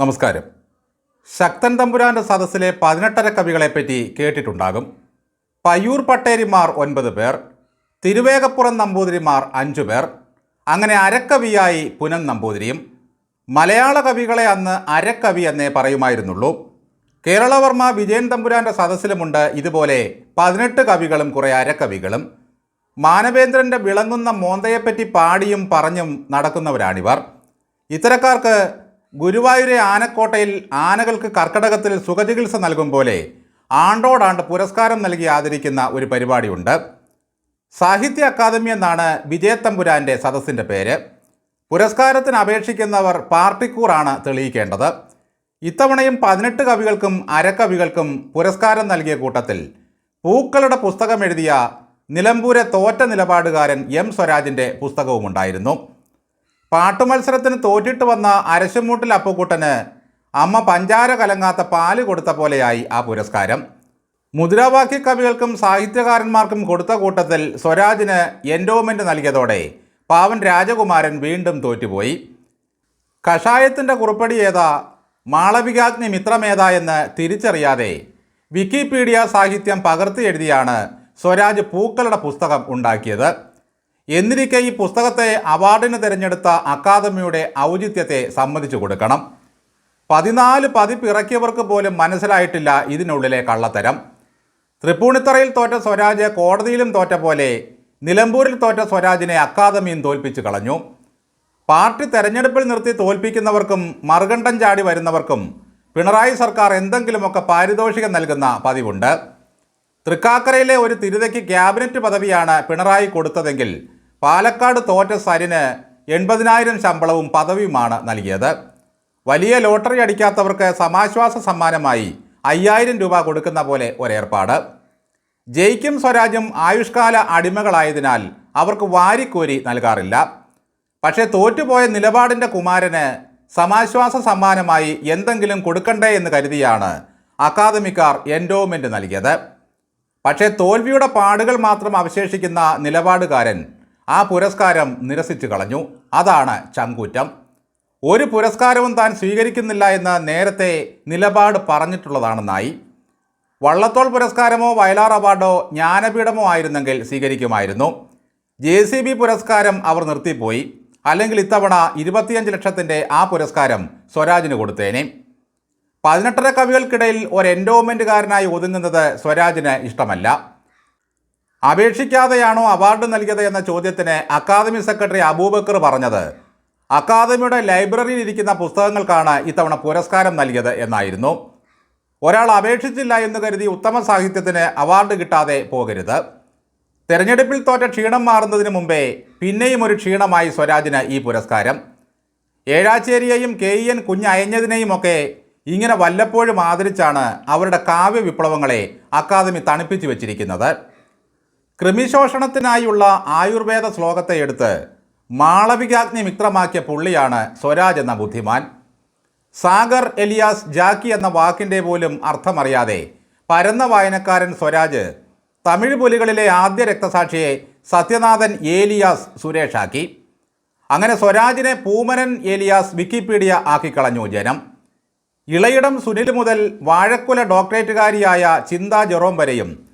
നമസ്കാരം. ശക്തൻ തമ്പുരാന്റെ സദസ്സിലെ പതിനെട്ടര കവികളെപ്പറ്റി കേട്ടിട്ടുണ്ടാകും. പയ്യൂർ പട്ടേരിമാർ ഒൻപത് പേർ തിരുവേഗപ്പുറം നമ്പൂതിരിമാർ അഞ്ചു പേർ അങ്ങനെ അരക്കവിയായി പുനം നമ്പൂതിരിയും. മലയാള കവികളെ അന്ന് അരക്കവി എന്നേ പറയുമായിരുന്നുള്ളൂ. കേരളവർമ്മ വിജയൻ തമ്പുരാന്റെ സദസ്സിലുമുണ്ട് ഇതുപോലെ പതിനെട്ട് കവികളും കുറേ അരക്കവികളും. മാനവേന്ദ്രന്റെ വിളങ്ങുന്ന മോന്തയെപ്പറ്റി പാടിയും പറഞ്ഞും നടക്കുന്നവരാണിവർ. ഇത്തരക്കാർക്ക് ഗുരുവായൂരെ ആനക്കോട്ടയിൽ ആനകൾക്ക് കർക്കടകത്തിൽ സുഖചികിത്സ നൽകും പോലെ ആണ്ടോടാണ്ട് പുരസ്കാരം നൽകി ആദരിക്കുന്ന ഒരു പരിപാടിയുണ്ട്. സാഹിത്യ അക്കാദമി എന്നാണ് വിജയത്തമ്പുരാന്റെ സദസ്സിന്റെ പേര്. പുരസ്കാരത്തിന് അപേക്ഷിക്കുന്നവർ പാർട്ടിക്കൂറാണ് തെളിയിക്കേണ്ടത്. ഇത്തവണയും പതിനെട്ട് കവികൾക്കും അരക്കവികൾക്കും പുരസ്കാരം നൽകിയ കൂട്ടത്തിൽ പൂക്കളുടെ പുസ്തകം എഴുതിയ നിലമ്പൂരെ തോറ്റ നിലപാടുകാരൻ എം സ്വരാജിന്റെ പുസ്തകവുമുണ്ടായിരുന്നു. പാട്ടുമത്സരത്തിന് തോറ്റിട്ട് വന്ന അരശുമൂട്ടിൽ അപ്പുക്കുട്ടന് അമ്മ പഞ്ചാര കലങ്ങാത്ത പാൽ കൊടുത്ത പോലെയായി ആ പുരസ്കാരം. മുദ്രാവാക്യ കവികൾക്കും സാഹിത്യകാരന്മാർക്കും കൊടുത്ത കൂട്ടത്തിൽ സ്വരാജിന് എൻഡോമെന്റ് നൽകിയതോടെ പാവൻ രാജകുമാരൻ വീണ്ടും തോറ്റുപോയി. കഷായത്തിന്റെ കുറിപ്പടി ഏതാ? മാളവികാഗ്നി മിത്രമേതാ എന്ന് തിരിച്ചറിയാതെ വിക്കിപീഡിയ സാഹിത്യം പകർത്തി എഴുതിയാണ് സ്വരാജ് പൂക്കളുടെ പുസ്തകം ഉണ്ടാക്കിയത്. എന്നിരിക്കെ ഈ പുസ്തകത്തെ അവാർഡിന് തിരഞ്ഞെടുത്ത അക്കാദമിയുടെ ഔചിത്യത്തെ സമ്മതിച്ചു കൊടുക്കണം. പതിനാല് പതിപ്പിറക്കിയവർക്ക് പോലും മനസ്സിലായിട്ടില്ല ഇതിനുള്ളിലെ കള്ളത്തരം. തൃപ്പൂണിത്തറയിൽ തോറ്റ സ്വരാജ് കോടതിയിലും തോറ്റ പോലെ നിലമ്പൂരിൽ തോറ്റ സ്വരാജിനെ അക്കാദമിയും തോൽപ്പിച്ചു കളഞ്ഞു. പാർട്ടി തെരഞ്ഞെടുപ്പിൽ നിർത്തി തോൽപ്പിക്കുന്നവർക്കും മറുകണ്ഠം ചാടി വരുന്നവർക്കും പിണറായി സർക്കാർ എന്തെങ്കിലുമൊക്കെ പാരിതോഷികം നൽകുന്ന പതിവുണ്ട്. തൃക്കാക്കരയിലെ ഒരു തിരുതയ്ക്ക് ക്യാബിനറ്റ് പദവിയാണ് പിണറായി കൊടുത്തതെങ്കിൽ പാലക്കാട് തോറ്റ സരിന് എൺപതിനായിരം ശമ്പളവും പദവിയുമാണ് നൽകിയത്. വലിയ ലോട്ടറി അടിക്കാത്തവർക്ക് സമാശ്വാസ സമ്മാനമായി അയ്യായിരം രൂപ കൊടുക്കുന്ന പോലെ ഒരേർപ്പാട്. ജയിക്കും സ്വരാജ്യം ആയുഷ്കാല അടിമകളായതിനാൽ അവർക്ക് വാരിക്കോരി നൽകാറില്ല. പക്ഷേ തോറ്റുപോയ നിലപാടിന്റെ കുമാരന് സമാശ്വാസ സമ്മാനമായി എന്തെങ്കിലും കൊടുക്കണ്ടേ എന്ന് കരുതിയാണ് അക്കാദമിക്കാർ എൻഡോമെന്റ് നൽകിയത്. പക്ഷേ തോൽവിയുടെ പാടുകൾ മാത്രം അവശേഷിക്കുന്ന നിലപാടുകാരൻ ആ പുരസ്കാരം നിരസിച്ചു കളഞ്ഞു. അതാണ് ചങ്കൂറ്റം. ഒരു പുരസ്കാരവും താൻ സ്വീകരിക്കുന്നില്ല എന്ന് നേരത്തെ നിലപാട് പറഞ്ഞിട്ടുള്ളതാണെന്നായി. വള്ളത്തോൾ പുരസ്കാരമോ വയലാർ അവാർഡോ ജ്ഞാനപീഠമോ ആയിരുന്നെങ്കിൽ സ്വീകരിക്കുമായിരുന്നു. ജെ സി ബി പുരസ്കാരം അവർ നിർത്തിപ്പോയി. അല്ലെങ്കിൽ ഇത്തവണ ഇരുപത്തിയഞ്ച് ലക്ഷത്തിന്റെ ആ പുരസ്കാരം സ്വരാജിന് കൊടുത്തേനെ. പതിനെട്ടര കവികൾക്കിടയിൽ ഒരു എൻഡോമെന്റുകാരനായി ഒതുങ്ങുന്നത് സ്വരാജിന് ഇഷ്ടമല്ല. അപേക്ഷിക്കാതെയാണോ അവാർഡ് നൽകിയത് എന്ന ചോദ്യത്തിന് അക്കാദമി സെക്രട്ടറി അബൂബക്കർ പറഞ്ഞത്. അക്കാദമിയുടെ ലൈബ്രറിയിൽ ഇരിക്കുന്ന പുസ്തകങ്ങൾക്കാണ് ഇത്തവണ പുരസ്കാരം നൽകിയത് എന്നായിരുന്നു. ഒരാൾ അപേക്ഷിച്ചില്ല എന്ന് കരുതി ഉത്തമ സാഹിത്യത്തിന് അവാർഡ് കിട്ടാതെ പോകരുത്. തെരഞ്ഞെടുപ്പിൽ തോറ്റ ക്ഷീണം മാറുന്നതിന് മുമ്പേ പിന്നെയും ഒരു ക്ഷീണമായി സ്വരാജിന് ഈ പുരസ്കാരം. ഏഴാച്ചേരിയെയും കെ ഇ എൻ കുഞ്ഞയഞ്ഞതിനെയുമൊക്കെ ഇങ്ങനെ വല്ലപ്പോഴും ആദരിച്ചാണ് അവരുടെ കാവ്യ വിപ്ലവങ്ങളെ അക്കാദമി തണുപ്പിച്ചു വച്ചിരിക്കുന്നത്. കൃമിശോഷണത്തിനായുള്ള ആയുർവേദ ശ്ലോകത്തെ എടുത്ത് മാളവികാഗ്നി മിത്രമാക്കിയ പുള്ളിയാണ് സ്വരാജ് എന്ന ബുദ്ധിമാൻ. സാഗർ എലിയാസ് ജാക്കി എന്ന വാക്കിന്റെ പോലും അർത്ഥമറിയാതെ പരന്ന വായനക്കാരൻ സ്വരാജ് തമിഴ് പുലികളിലെ ആദ്യ രക്തസാക്ഷിയെ സത്യനാഥൻ ഏലിയാസ് സുരേഷാക്കി. അങ്ങനെ സ്വരാജിനെ പൂമനൻ ഏലിയാസ് വിക്കിപീഡിയ ആക്കിക്കളഞ്ഞു ജനം. ഇളയിടം സുനിൽ മുതൽ വാഴക്കുല ഡോക്ടറേറ്റുകാരിയായ ചിന്താ ജെറോം വരെയും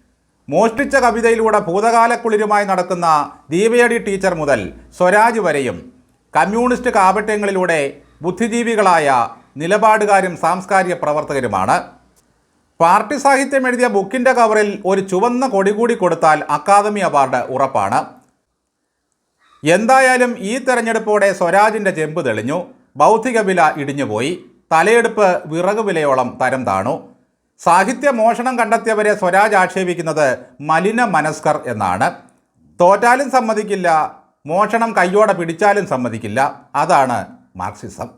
മോഷ്ടിച്ച കവിതയിലൂടെ ഭൂതകാലക്കുളിരുമായി നടക്കുന്ന ദീപയടി ടീച്ചർ മുതൽ സ്വരാജ് വരെയും കമ്മ്യൂണിസ്റ്റ് കാപട്യങ്ങളിലൂടെ ബുദ്ധിജീവികളായ നിലപാടുകാരും സാംസ്കാരിക പ്രവർത്തകരുമാണ്. പാർട്ടി സാഹിത്യം എഴുതിയ ബുക്കിന്റെ കവറിൽ ഒരു ചുവന്ന കൊടി കൂടി കൊടുത്താൽ അക്കാദമി അവാർഡ് ഉറപ്പാണ്. എന്തായാലും ഈ തെരഞ്ഞെടുപ്പോടെ സ്വരാജിന്റെ ചെമ്പ് തെളിഞ്ഞു. ബൗദ്ധിക വില ഇടിഞ്ഞുപോയി. തലയെടുപ്പ് വിറക് വിലയോളം തരം താണു. സാഹിത്യ മോഷണം കണ്ടെത്തിയവരെ സ്വരാജ് ആക്ഷേപിക്കുന്നത് മലിന മനസ്കർ എന്നാണ്. തോറ്റാലും സമ്മതിക്കില്ല മോഷണം കയ്യോടെ പിടിച്ചാലും സമ്മതിക്കില്ല. അതാണ് മാർക്സിസം.